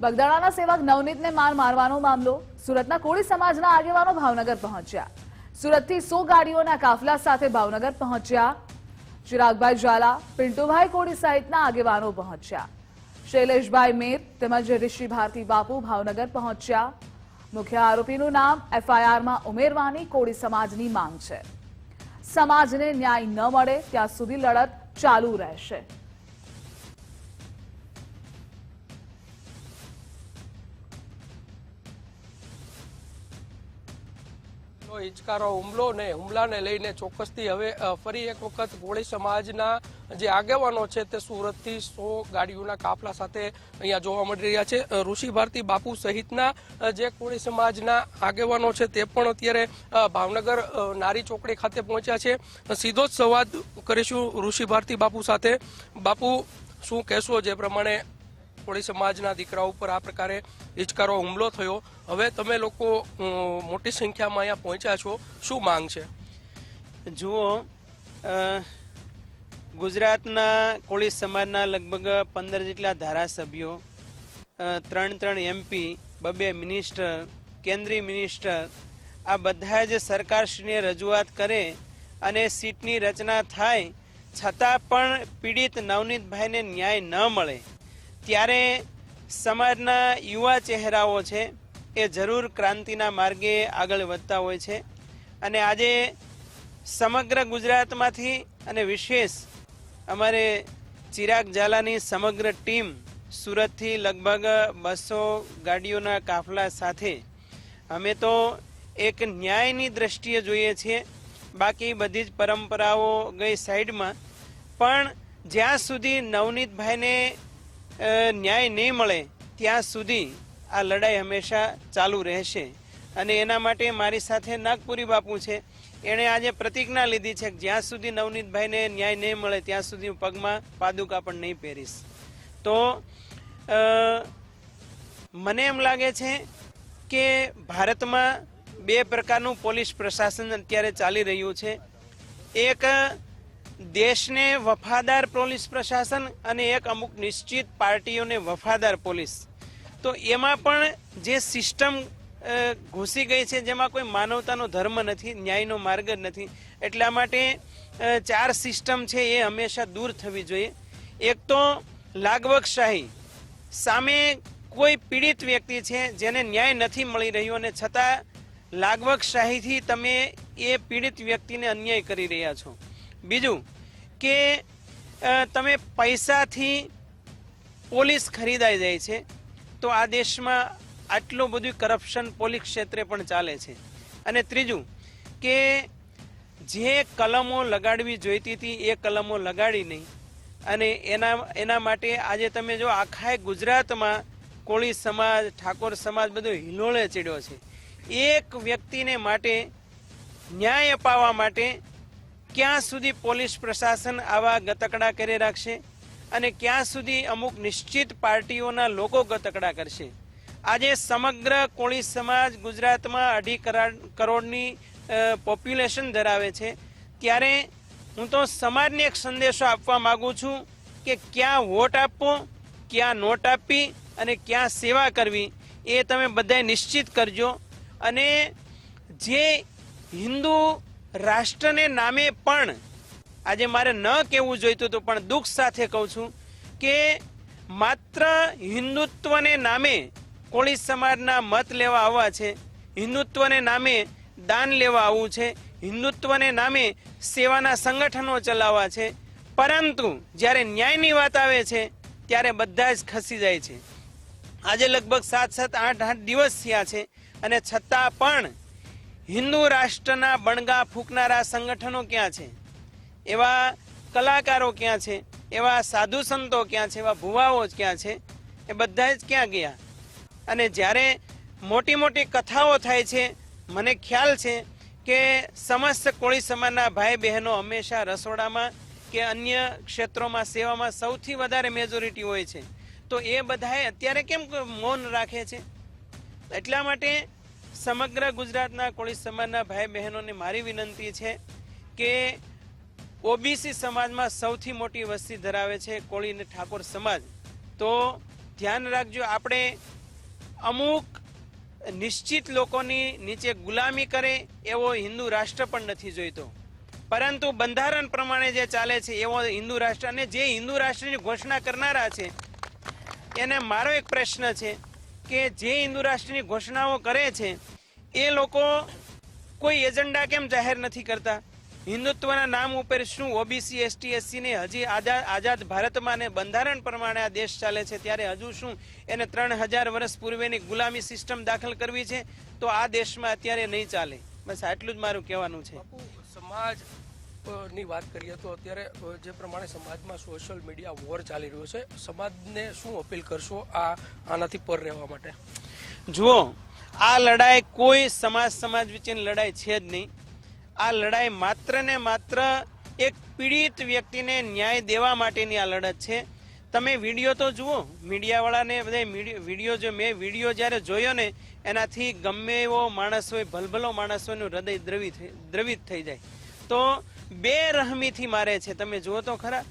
બગદાણાના સેવક નવનીતને માર મારવાનો મામલો સુરતના કોળી સમાજના આગેવાનો ભાવનગર પહોંચ્યા. સુરતથી સો ગાડીઓના કાફલા સાથે ભાવનગર પહોંચ્યા. ચિરાગભાઈ ઝાલા, પિન્ટુભાઈ કોળી સહિતના આગેવાનો પહોંચ્યા. શૈલેષભાઈ મેર તેમજ ઋષિ ભારતી બાપુ ભાવનગર પહોંચ્યા. મુખ્ય આરોપીનું નામ એફઆઈઆરમાં ઉમેરવાની કોળી સમાજની માંગ છે. સમાજને ન્યાય ન મળે, ત્યાં સુધી લડત ચાલુ રહેશે. નો હિચકારો, હુમલો ને હુમલાને લઈને ચોક્કસથી હવે ફરી એક વખત કોળી સમાજના જે આગેવાનો છે તે સુરતથી સો ગાડીઓના કાફલા સાથે અહીંયા જોવા મળી રહ્યા છે. ઋષિ ભારતી બાપુ સહિતના જે કોળી સમાજના આગેવાનો છે તે પણ અત્યારે ભાવનગર નારી ચોકડી ખાતે પહોંચ્યા છે. સીધો જ સંવાદ કરીશું ઋષિ ભારતી બાપુ સાથે. બાપુ, શું કહેશો? જે પ્રમાણે કોળી સમાજના દીકરા ઉપર આ પ્રકારે હિચકારો, હુમલો થયો. હવે તમે લોકો મોટી સંખ્યામાં અહીંયા પહોંચ્યા છો. શું માંગ છે? જુઓ ગુજરાતના કોળી સમાજના લગભગ પંદર જેટલા ધારાસભ્યો ત્રણ ત્રણ એમપી બબે મિનિસ્ટર, કેન્દ્રીય મિનિસ્ટર, આ બધા જ સરકારશ્રીને રજૂઆત કરે અને સીટની રચના થાય, છતાં પણ પીડિત નવનીતભાઈને ન્યાય ન મળે. ત્યારે સમાજના યુવા ચહેરાઓ છે એ જરૂર ક્રાંતિના માર્ગે આગળ વધતા હોય છે. અને આજે સમગ્ર ગુજરાતમાંથી અને વિશેષ અમારે ચિરાગ ઝાલાની સમગ્ર ટીમ સુરતથી લગભગ બસો ગાડીઓના કાફલા સાથે અમે તો એક ન્યાયની દ્રષ્ટિએ જોઈએ છીએ. બાકી બધી જ પરંપરાઓ ગઈ સાઈડમાં. પણ જ્યાં સુધી નવનીતભાઈને ન્યાય નહીં મળે ત્યાં સુધી આ લડાઈ હંમેશા ચાલુ રહેશે. અને એના માટે મારી સાથે નાગપુરી બાપુ છે. એણે આજે પ્રતિજ્ઞા લીધી છે કે જ્યાં સુધી નવનીતભાઈને ન્યાય નહીં મળે ત્યાં સુધી હું પગમાં પાદુકા પણ નહીં પહેરીશ. તો મને એમ લાગે છે કે ભારતમાં બે પ્રકારનું પોલીસ પ્રશાસન અત્યારે ચાલી રહ્યું છે. એક દેશને વફાદાર પોલીસ પ્રશાસન અને એક અમુક નિશ્ચિત પાર્ટીઓને વફાદાર પોલીસ. તો એમાં પણ જે સિસ્ટમ ઘૂસી ગઈ છે, જેમાં કોઈ માનવતાનો ધર્મ નથી, ન્યાયનો માર્ગ જ નથી, એટલા માટે ચાર સિસ્ટમ છે એ હંમેશા દૂર થવી જોઈએ. એક તો લાગવકશાહી સામે કોઈ પીડિત વ્યક્તિ છે, જેને ન્યાય નથી મળી રહ્યો અને છતાં લાગવકશાહીથી તમે એ પીડિત વ્યક્તિને અન્યાય કરી રહ્યા છો. બીજું કે તમે પૈસાથી પોલીસ ખરીદાઈ જાય છે, તો આ દેશમાં આટલું બધું કરપ્શન પોલીસ ક્ષેત્રે પણ ચાલે છે. અને ત્રીજું કે, જે કલમો લગાડવી જોઈતી હતી એ કલમો લગાડી નહીં. અને એના એના માટે આજે તમે જો આખા ગુજરાતમાં કોળી સમાજ, ઠાકોર સમાજ બધો હિલોળે ચડ્યો છે. એક વ્યક્તિને માટે ન્યાય અપાવવા માટે ક્યાં સુધી પોલીસ પ્રશાસન આવા ગતકડા કરી રાખશે અને ક્યાં સુધી અમુક નિશ્ચિત પાર્ટીઓના લોકો ગતકડા કરશે? આજે સમગ્ર કોળી સમાજ ગુજરાતમાં અઢી કરાડ- કરોડની પોપ્યુલેશન ધરાવે છે. ત્યારે હું તો સમાજને એક સંદેશો આપવા માગું છું કે ક્યાં વોટ આપવો ક્યાં નોટ આપવી અને ક્યાં સેવા કરવી એ તમે બધાએ નિશ્ચિત કરજો. અને જે હિન્દુ રાષ્ટ્રને નામે પણ આજે મારે ન કહેવું જોઈતું હતું, પણ દુઃખ સાથે કહું છું કે માત્ર હિન્દુત્વને નામે કોળી સમાજના મત લેવા આવવા છે, હિન્દુત્વને નામે દાન લેવા આવવું છે, હિન્દુત્વને નામે સેવાના સંગઠનો ચલાવવા છે, પરંતુ જ્યારે ન્યાયની વાત આવે છે, ત્યારે બધા જ ખસી જાય છે. આજે લગભગ સાત સાત, આઠ આઠ દિવસ થયા છે અને છતાં પણ હિન્દુ રાષ્ટ્રના બણગા ફૂંકનારા સંગઠનો ક્યાં છે? એવા કલાકારો ક્યાં છે? એવા સાધુ સંતો ક્યાં છે? એવા ભુવાઓ ક્યાં છે? એ બધા જ ક્યાં ગયા? અને જ્યારે મોટી મોટી કથાઓ થાય છે, મને ખ્યાલ છે કે સમસ્ત કોળી સમાજના ભાઈ બહેનો હંમેશા રસોડામાં કે અન્ય ક્ષેત્રોમાં, સેવામાં સૌથી વધારે મેજોરિટી હોય છે. તો એ બધાએ અત્યારે કેમ મૌન રાખે છે? એટલા માટે સમગ્ર ગુજરાતના કોળી સમાજના ભાઈ બહેનોને મારી વિનંતી છે કે ઓબીસી સમાજમાં સૌથી મોટી વસ્તી ધરાવે છે કોળી અને ઠાકોર સમાજ. તો ધ્યાન રાખજો, આપણે અમુક નિશ્ચિત લોકોની નીચે ગુલામી કરે એવો હિન્દુ રાષ્ટ્ર પણ નથી જોઈતો. પરંતુ બંધારણ પ્રમાણે જે ચાલે છે એવો હિન્દુ રાષ્ટ્ર, અને જે હિન્દુ રાષ્ટ્રની ઘોષણા કરનારા છે, એને મારો એક પ્રશ્ન છે. કે જે હિન્દુ રાષ્ટ્રની ઘોષણાઓ કરે છે, એ લોકો કોઈ એજન્ડા કેમ જાહેર નથી કરતા? હિન્દુત્વના નામ ઉપર શું ઓબીસી એસટી એસસીને હજી આઝાદ આઝાદ ભારતમાં ને બંધારણ પ્રમાણે આ દેશ ચાલે છે? ત્યારે હજુ શું એને ત્રણ હજાર વર્ષ પૂર્વેની ગુલામી સિસ્ટમ દાખલ કરવી છે? તો આ દેશમાં અત્યારે નહીં ચાલે. બસ આટલું જ મારું કહેવાનું છે. સમાજ ની વાત કરીએ તો અત્યારે જે પ્રમાણે સમાજમાં સોશિયલ મીડિયા વોર ચાલી રહ્યો છે, સમાજને શું અપીલ કરશો આ, આનાથી પર રહેવા માટે? જુઓ, આ લડાઈ કોઈ સમાજ સમાજ વચ્ચેની લડાઈ છે જ નહીં. આ લડાઈ માત્ર ને માત્ર એક પીડિત વ્યક્તિને ન્યાય દેવા માટેની આ લડત છે. તમે વીડિયો તો જુઓ, મીડિયાવાળાને બધા વીડિયો જો મેં વીડિયો જ્યારે જોયો ને, એનાથી ગમે એવો માણસ હોય, ભલભલો માણસ હોય હૃદય દ્રવિત દ્રવિત થઈ જાય. તો બે રહમીથી મારે છે, તમે જુઓ તો ખરા.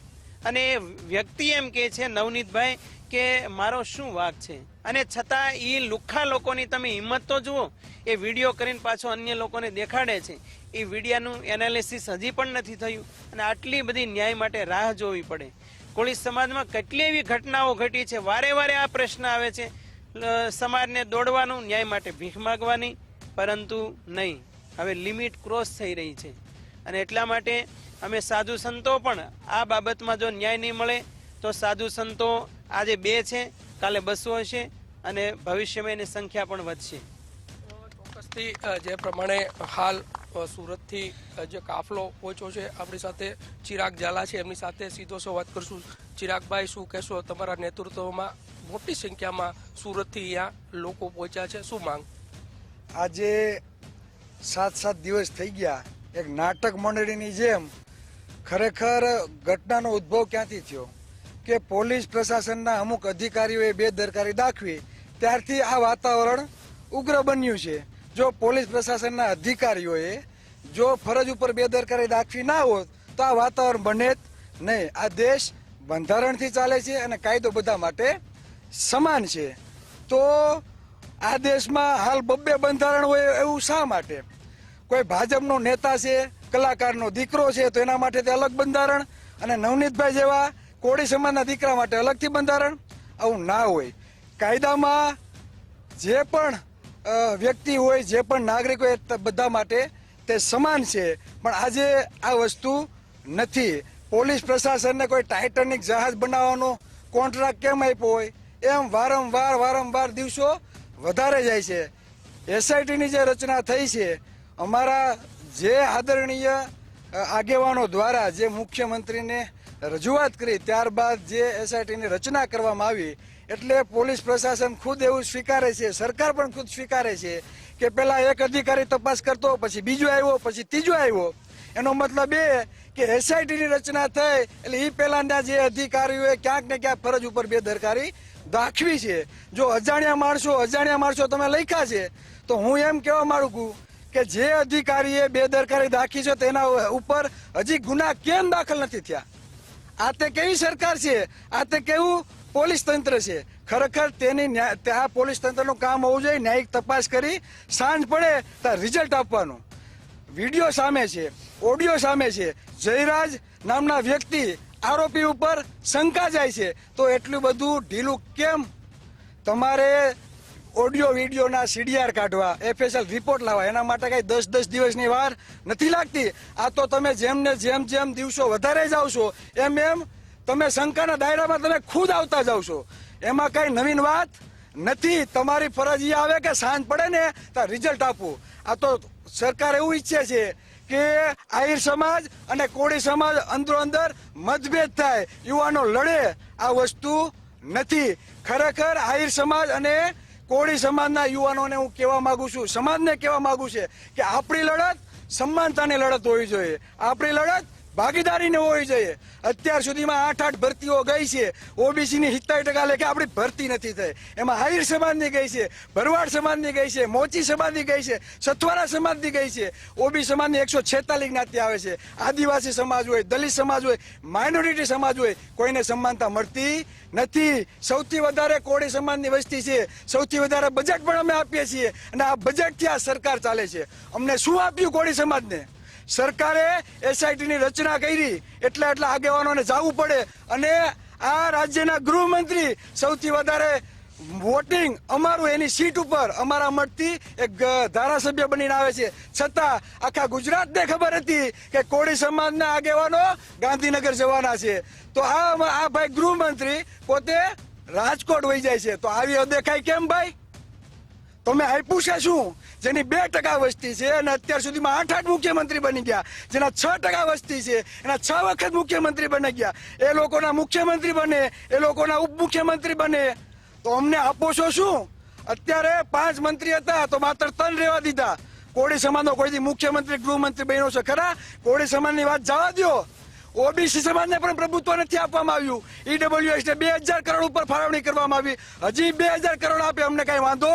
અને એ વ્યક્તિ એમ કે છે, નવનીતભાઈ, કે મારો શું વાક છે? અને છતાં એ લુખ્ખા લોકોની તમે હિંમત તો જુઓ, એ વીડિયો કરીને પાછો અન્ય લોકોને દેખાડે છે. એ વિડીયાનું એનાલિસિસ હજી પણ નથી થયું અને આટલી બધી ન્યાય માટે રાહ જોવી પડે. કોળી સમાજમાં કેટલી એવી ઘટનાઓ ઘટી છે, વારે વારે આ પ્રશ્ન આવે છે. સમાજને દોડવાનું, ન્યાય માટે ભીખ માગવાની, પરંતુ નહીં. હવે લિમિટ ક્રોસ થઈ રહી છે. અને એટલા માટે અમે સાધુ સંતો પણ આ બાબતમાં જો ન્યાય નહીં મળે તો સાધુ સંતો આજે બે છે કાલે બસો હશે અને ભવિષ્યમાં એની સંખ્યા પણ વધશે. ચોક્કસથી જે પ્રમાણે હાલ સુરતથી જે કાફલો પહોંચ્યો છે આપણી સાથે ચિરાગ ઝાલા છે એમની સાથે સીધો સંવાદ કરશું. ચિરાગભાઈ શું કહેશો? તમારા નેતૃત્વમાં મોટી સંખ્યામાં સુરતથી અહીંયા લોકો પહોંચ્યા છે. શું માંગ? આજે સાત સાત દિવસ થઈ ગયા. એક નાટક મંડળીની જેમ ખરેખર ઘટનાનો ઉદ્ભવ ક્યાંથી થયો? કે પોલીસ પ્રશાસનના અમુક અધિકારીઓએ બેદરકારી દાખવી, ત્યારથી આ વાતાવરણ ઉગ્ર બન્યું છે. જો પોલીસ પ્રશાસનના અધિકારીઓએ જો ફરજ ઉપર બેદરકારી દાખવી ના હોત, તો આ વાતાવરણ બને જ નહીં. આ દેશ બંધારણથી ચાલે છે અને કાયદો બધા માટે સમાન છે. તો આ દેશમાં હાલ બબ્બે બંધારણ હોય એવું શા માટે? કોઈ ભાજપનો નેતા છે, કલાકારનો દીકરો છે, તો એના માટે તે અલગ બંધારણ અને નવનીતભાઈ જેવા કોળી સમાજના દીકરા માટે અલગથી બંધારણ, આવું ના હોય. કાયદામાં જે પણ વ્યક્તિ હોય, જે પણ નાગરિક હોય બધા માટે તે સમાન છે. પણ આજે આ વસ્તુ નથી. પોલીસ પ્રશાસનને કોઈ ટાઇટનિક જહાજ બનાવવાનો કોન્ટ્રાક્ટ કેમ આપ્યો હોય, એમ વારંવાર વારંવાર દિવસો વધારે જાય છે. એસઆઈટીની જે રચના થઈ છે અમારા જે આદરણીય આગેવાનો દ્વારા જે મુખ્યમંત્રીને રજૂઆત કરી, ત્યારબાદ જે એસઆઈટીની રચના કરવામાં આવી, એટલે પોલીસ પ્રશાસન ખુદ એવું સ્વીકારે છે, સરકાર પણ ખુદ સ્વીકારે છે કે પેલા એક અધિકારી તપાસ કરતો, પછી બીજો આવ્યો, પછી ત્રીજો આવ્યો. એનો મતલબ એ કે એસઆઈટીની રચના થઈ, એટલે એ પહેલાના જે અધિકારીઓએ ક્યાંક ને ક્યાંક ફરજ ઉપર બેદરકારી દાખવી છે. જો અજાણ્યા માણસો અજાણ્યા માણસો તમે લખ્યા છે, તો હું એમ કહેવા માંગુ કે જે અધિકારીએ બેદરકારી દાખી છે તેના ઉપર હજી ગુના કેમ દાખલ નથી થયા? આ તે કેવી સરકાર છે? આ તે કેવું પોલીસ તંત્ર છે? ખરેખર તેની આ પોલીસ તંત્રનું કામ હોવું જોઈએ, ન્યાયિક તપાસ કરી સાંજ પડે ત્યાં રિઝલ્ટ આપવાનું. વીડિયો સામે છે, ઓડિયો સામે છે. જયરાજ નામના વ્યક્તિ આરોપી ઉપર શંકા જાય છે. તો એટલું બધું ઢીલું કેમ? તમારે ઓડિયો, વિડીયોના સીડીઆર કાઢવા એફએસએલ રિપોર્ટ લાવવા. એના માટે કઈ દસ દસ દિવસની વાર નથી લાગતી. આ તો તમે જેમ ને જેમ જેમ દિવસો વધારે જાવ છો, એમ એમ તમે શંકાના દાયરામાં તમે ખુદ આવતા જાવ છો. એમાં કઈ નવીન વાત નથી. તમારી ફરજ એ આવે કે સાંજ પડે ને તો રિઝલ્ટ આપવું આ તો સરકાર એવું ઈચ્છે છે કે આહિર સમાજ અને કોળી સમાજ અંદરો અંદર મતભેદ થાય. યુવાનો લડે. આ વસ્તુ નથી. ખરેખર આહિર સમાજ અને કોળી સમાજના યુવાનોને હું કહેવા માગું છું, સમાજને કહેવા માગું છે કે આપણી લડત સમાનતાની લડત હોવી જોઈએ. આપણી લડત ભાગીદારી ન હોવી જોઈએ અત્યાર સુધીમાં આઠ આઠ ભરતીઓ ગઈ છે. ઓબીસી ની સિત્તેર ટકા લેખે આપણી ભરતી નથી થઈ. એમાં હાઈર સમાજની ગઈ છે, ભરવાડ સમાજની ગઈ છે, મોચી સમાજની ગઈ છે, સથવારા સમાજની ગઈ છે. ઓબી સમાજની એકસો છેતાલીસ જ્ઞાતિ આવે છે. આદિવાસી સમાજ હોય, દલિત સમાજ હોય, માઇનોરિટી સમાજ હોય, કોઈને સમાનતા મળતી નથી. સૌથી વધારે કોળી સમાજની વસ્તી છે. સૌથી વધારે બજેટ પણ અમે આપીએ છીએ. અને આ બજેટથી આ સરકાર ચાલે છે. અમને શું આપ્યું કોળી સમાજને? સરકારે એસઆઈટીની રચના કરી એટલા એટલા આગેવાનોને જવું પડે અને આ રાજ્યના ગૃહમંત્રી સૌથી વધારે વોટિંગ અમારું એની સીટ ઉપર અમારા મતથી એક ધારાસભ્ય બનીને આવે છે. છતાં આખા ગુજરાતને ખબર હતી કે કોળી સમાજના આગેવાનો ગાંધીનગર જવાના છે. તો આ આ ભાઈ ગૃહમંત્રી પોતે રાજકોટ વહી જાય છે. તો આવી અદેખાઈ કેમ ભાઈ? તમે આપ્યું છે શું? જેની બે ટકા વસ્તી છે અને અત્યાર સુધીમાં આઠ આઠ મુખ્યમંત્રી બની ગયા. જેના છ ટકા વસ્તી છે, એના છ વખત મુખ્યમંત્રી બની ગયા. એ લોકોના મુખ્યમંત્રી બને, એ લોકોના ઉપમુખ્યમંત્રી બને. તો અમને આપો છો શું? અત્યારે પાંચ મંત્રી હતા, તો માત્ર ત્રણ રહેવા દીધા. કોળી સમાજનો કોઈથી મુખ્યમંત્રી, ગૃહમંત્રી બન્યો છે ખરા? કોળી સમાજની વાત જવા દો ઓબીસી સમાજને પણ પ્રભુત્વ નથી આપવામાં આવ્યું. ઈડબ્લ્યુએસ ને બે હજાર કરોડ ઉપર ફાળવણી કરવામાં આવી. હજી બે હજાર કરોડ આપે, અમને કઈ વાંધો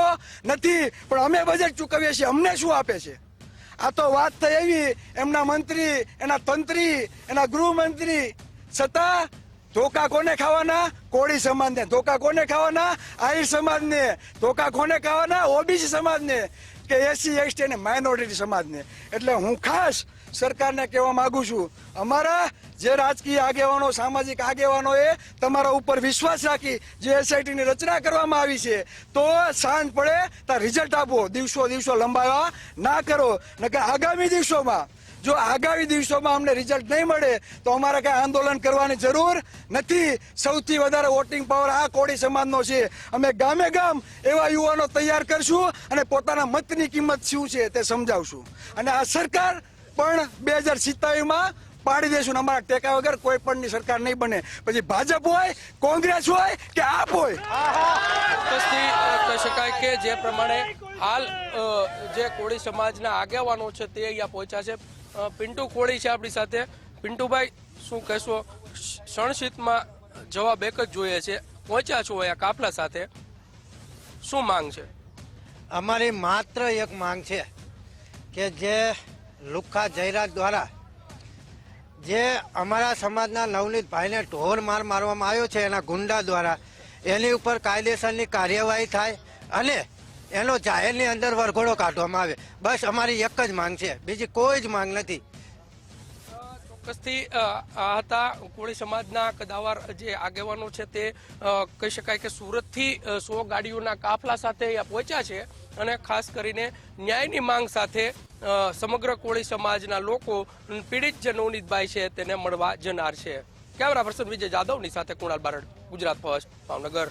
નથી. પણ અમે બજેટ ચૂકવીએ છીએ, અમને શું આપે છે? આ તો વાત થઈ એવી એમના મંત્રી, એના તંત્રી, એના ગૃહમંત્રી. છતાં ધોકા કોને ખાવાના? કોળી સમાજને. ધોકા કોને ખાવાના? આહિર સમાજને. ધોકા કોને ખાવાના? ઓબીસી સમાજને. કે એસસી, એસટી અને માઇનોરિટી સમાજને. એટલે હું ખાસ સરકારને કહેવા માંગુ છું, અમારા જે રાજકીય આગેવાનો, સામાજિક આગેવાનોએ તમારા ઉપર વિશ્વાસ રાખી જે એસઆઈટીની રચના કરવામાં આવી છે, તો સાંજ પડે ત્યાં રિઝલ્ટ આપો, દિવસો દિવસો લંબાવા ના કરો. નકર આગામી દિવસોમાં, જો આગામી દિવસોમાં અમને રિઝલ્ટ નહીં મળે, તો અમારે કાંઈ આંદોલન કરવાની જરૂર નથી. સૌથી વધારે વોટિંગ પાવર આ કોળી સમાજનો છે. અમે ગામે ગામ એવા યુવાનો તૈયાર કરશું અને પોતાના મતની કિંમત શું છે તે સમજાવશું. અને આ સરકાર પણ બે હજાર સિત્તાવીસમાં પાડી દેશું અમારા ટેકા વગર કોઈ પણની સરકાર નહીં બને. પછી ભાજપ હોય કોંગ્રેસ હોય કે આપ હોય? કહી શકાય કે જે પ્રમાણે હાલ જે કોળી સમાજના આગેવાનો છે તે અહીંયા પહોંચ્યા છે. પિન્ટુ કોળી છે આપણી સાથે. પિન્ટુભાઈ શું કહેશો? સણશીતમાં જવાબ એક જ જોઈએ છે. પહોંચ્યા છો અહીંયા કાફલા સાથે. શું માંગ છે? અમારી માત્ર એક માંગ છે કે જે લુખ્ખા જયરાજ દ્વારા જે અમારા સમાજના નવનીત ભાઈને ઢોર માર મારવામાં આવ્યો છે એના ગુંડા દ્વારા, એની ઉપર કાયદેસરની કાર્યવાહી થાય અને એનો જાહેરની અંદર વરઘોડો કાઢવામાં આવે. બસ અમારી એક જ માંગ છે. બીજી કોઈ જ માંગ નથી. ચોક્કસથી આ હતા કોળી સમાજના કદાવર જે આગેવાનો છે તે કહી શકાય કે સુરતથી સો ગાડીઓના કાફલા સાથે અહીંયા પહોંચ્યા છે અને ખાસ કરીને ન્યાયની માંગ સાથે સમગ્ર કોળી સમાજના લોકો પીડિત જે છે તેને મળવા જનાર છે. કેમેરા પર્સન વિજય જાદવની સાથે કુણાલ બારડ, ગુજરાત ફર્સ્ટ, ભાવનગર.